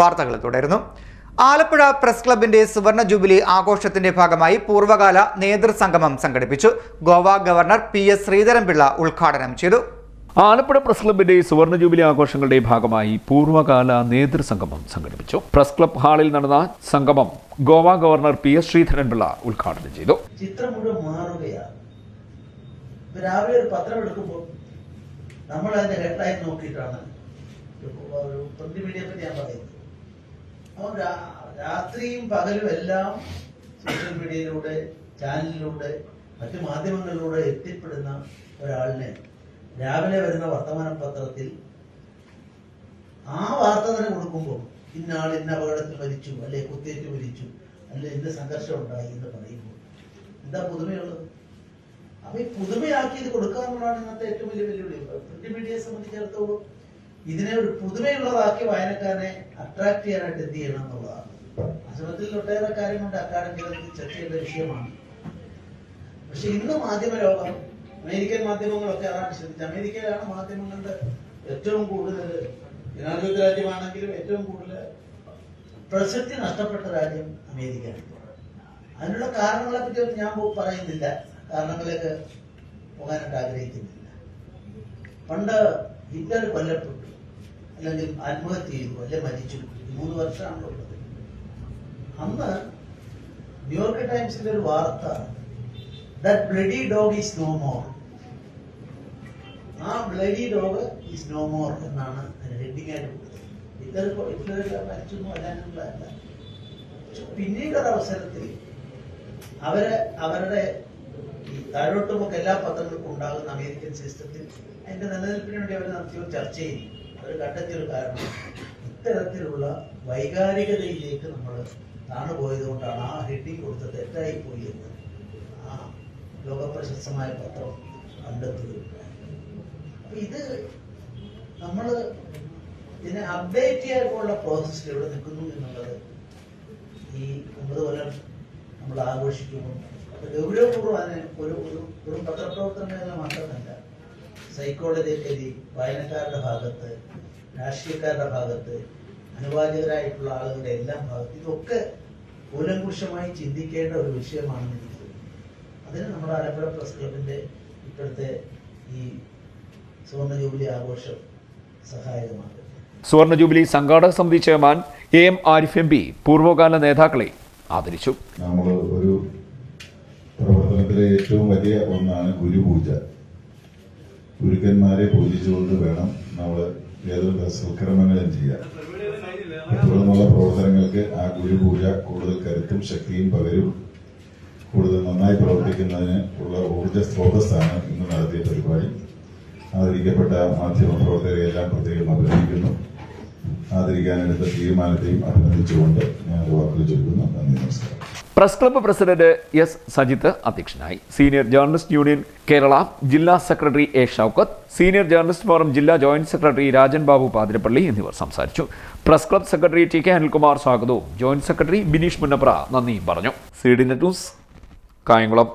വാർത്തകൾ തുടരുന്നു ആലപ്പുഴ പ്രസ് ക്ലബിന്റെ സുവർണ ജൂബിലി ആഘോഷത്തിന്റെ ഭാഗമായി പൂർവകാല നേതൃസംഗമം സംഘടിപ്പിച്ചു. Goa governor P S Sreedharan Pillai ഉദ്ഘാടനം ചെയ്തു. ആലപ്പുഴ പ്രസ് ക്ലബിന്റെ സുവർണ ജൂബിലി ആഘോഷങ്ങളുടെ ഭാഗമായി പൂർവകാല നേതൃസംഗമം സംഘടിപ്പിച്ചു. പ്രസ് ക്ലബ് ഹാളിൽ നടന്ന സംഗമം Goa governor P S Sreedharan Pillai ഉദ്ഘാടനം ചെയ്തു. ചിത്രം മുഴുവൻ മാറുകയാണ്. രാവിലെ ഒരു പത്രം എടുക്കുമ്പോൾ നമ്മൾ അതിന്റെ ഹെഡ്ലൈൻ നോക്കിയിട്ടാണ് മീഡിയയെ പറ്റി ഞാൻ പറയുന്നത്. രാത്രിയും പകലും എല്ലാം സോഷ്യൽ മീഡിയയിലൂടെ ചാനലിലൂടെ മറ്റു മാധ്യമങ്ങളിലൂടെ എത്തിപ്പെടുന്ന ഒരാളിനെ രാവിലെ വരുന്ന വർത്തമാന പത്രത്തിൽ ആ വാർത്ത തന്നെ കൊടുക്കുമ്പോൾ ഇന്നാൾ ഇന്ന അപകടത്തിൽ മരിച്ചു അല്ലെ കുത്തേറ്റ് മരിച്ചു അല്ലെ ഇന്ന സംഘർഷം ഉണ്ടായി എന്ന് പറയുമ്പോൾ എന്താ പുതുമയുള്ളത്? അപ്പൊ ഈ പുതുമയാക്കി ഇത് കൊടുക്കുക എന്നുള്ളതാണ് ഇന്നത്തെ ഏറ്റവും വലിയ വെല്ലുവിളി. പ്രിന്റ് മീഡിയയെ സംബന്ധിച്ചിടത്തോളം ഇതിനെ ഒരു പുതുമയുള്ളതാക്കി വായനക്കാരനെ അട്രാക്ട് ചെയ്യാനായിട്ട് എന്ത് ചെയ്യണം എന്നുള്ളതാണ്. അസുഖത്തിൽ ഒട്ടേറെ കാര്യം കൊണ്ട് അക്കാഡമിക് ചർച്ച ചെയ്യേണ്ട വിഷയമാണ്. പക്ഷെ ഇന്ന് മാധ്യമ ലോകം അമേരിക്കൻ മാധ്യമങ്ങളൊക്കെ അതാണ് ശ്രദ്ധിച്ചത്. അമേരിക്കയിലാണ് മാധ്യമങ്ങളുടെ ഏറ്റവും കൂടുതൽ ജനാധിപത്യ രാജ്യമാണെങ്കിലും ഏറ്റവും കൂടുതൽ പ്രസക്തി നഷ്ടപ്പെട്ട രാജ്യം അമേരിക്കയാണ്. അതിനുള്ള കാരണങ്ങളെ പറ്റി ഒന്നും ഞാൻ പറയുന്നില്ല. കാരണങ്ങളിലേക്ക് പോകാനായിട്ട് ആഗ്രഹിക്കുന്നില്ല. പണ്ട് ഹിറ്റ്ലർ കൊല്ലപ്പെട്ടു. അല്ലെങ്കിൽ ആത്മഹത്യ ചെയ്തു അല്ലെ മരിച്ചു. മൂന്ന് വർഷമാണല്ലോ ഉള്ളത്. അന്ന് ന്യൂയോർക്ക് ടൈംസിന്റെ ഒരു വാർത്ത bloody dog is no more ആ bloody dog is no more എന്നാണ് ഹെഡിങ് ആയിട്ട് കൊടുത്തത്. മരിച്ചു ഹിറ്റ്ലർ മരിച്ചൊന്നും പിന്നീട് അവസരത്തിൽ അവരെ അവരുടെ താഴോട്ടുമൊക്കെ എല്ലാ പത്രങ്ങൾക്കും ഉണ്ടാകുന്ന അമേരിക്കൻ സിസ്റ്റത്തിൽ അതിന്റെ നിലനിൽപ്പിന് വേണ്ടി അവർ നടത്തിയ ഒരു ചെയ്യും അവർ കണ്ടെത്തിയ ഒരു കാരണം ഇത്തരത്തിലുള്ള വൈകാരികതയിലേക്ക് നമ്മൾ താണുപോയത് കൊണ്ടാണ് ആ ഹെഡിങ് കൊടുത്ത് തെറ്റായി പോയി എന്ന് ആ ലോകപ്രശസ്തമായ പത്രം കണ്ടെത്തുകയുണ്ടായി ഇത് നമ്മൾ ഇതിനെ അപ്ഡേറ്റ് ചെയ്യാനുള്ള പ്രോസസ്സിൽ എവിടെ നിൽക്കുന്നു എന്നുള്ളത് ഈ ഒമ്പത് കൊല്ലം നമ്മൾ ആഘോഷിക്കുമ്പോൾ ഗൗരവപൂർവം അതിനെ ഒരു ഒരു ഒരു പത്രപ്രവർത്തന മാത്രമല്ല സൈക്കോളജിക്കലി വായനക്കാരുടെ ഭാഗത്ത് രാഷ്ട്രീയക്കാരുടെ ഭാഗത്ത് അനുവാചകരായിട്ടുള്ള ആളുകളുടെ എല്ലാം ഭാഗത്ത് ഇതൊക്കെ കൂലങ്കുഷമായി ചിന്തിക്കേണ്ട ഒരു വിഷയമാണെന്ന് എനിക്ക് തോന്നുന്നു. അതിന് നമ്മുടെ ആലപ്പുഴ പ്രസ് ക്ലബിന്റെ ഇപ്പോഴത്തെ ഈ സുവർണ ജൂബിലി ആഘോഷം സഹായകമാണ്. സുവർണ ജൂബിലി സംഘാടക സമിതി chairman A M Arif M P പൂർവകാല നേതാക്കളെ ആദരിച്ചു. നമ്മൾ ഏറ്റവും വലിയ ഒന്നാണ് ഗുരുപൂജ. ഗുരുക്കന്മാരെ പൂജിച്ചുകൊണ്ട് വേണം നമ്മൾ ഏതൊരു സൽക്രമങ്ങളും ചെയ്യാൻ. തുടർന്നുള്ള പ്രവർത്തനങ്ങൾക്ക് ആ ഗുരുപൂജ കൂടുതൽ കരുത്തും ശക്തിയും പകരും. കൂടുതൽ നന്നായി പ്രവർത്തിക്കുന്നതിന് ഉള്ള ഊർജ സ്രോതസ്സാണ് ഇന്ന് നടത്തിയ പരിപാടി. ആദരിക്കപ്പെട്ട മാധ്യമ പ്രവർത്തകരെയെല്ലാം പ്രത്യേകം അഭിനന്ദിക്കുന്നു. ആദരിക്കാനെടുത്ത തീരുമാനത്തെയും അഭിനന്ദിച്ചുകൊണ്ട് ഞാൻ വാക്കുകൾ ചൊല്ലുന്നു. നന്ദി നമസ്കാരം. Press club president S Sajith അധ്യക്ഷനായി. സീനിയർ ജേർണലിസ്റ്റ് യൂണിയൻ കേരള ജില്ലാ secretary A Shoukath senior journalist forum ജില്ലാ ജോയിന്റ് സെക്രട്ടറി രാജൻ ബാബു പാതിരപ്പള്ളി എന്നിവർ സംസാരിച്ചു. Press club secretary T K Anilkumar സ്വാഗതവും. ജോയിന്റ് സെക്രട്ടറി ബിനീഷ് മുന്നപ്ര നന്ദിയും പറഞ്ഞു. C D net news Kayamkulam.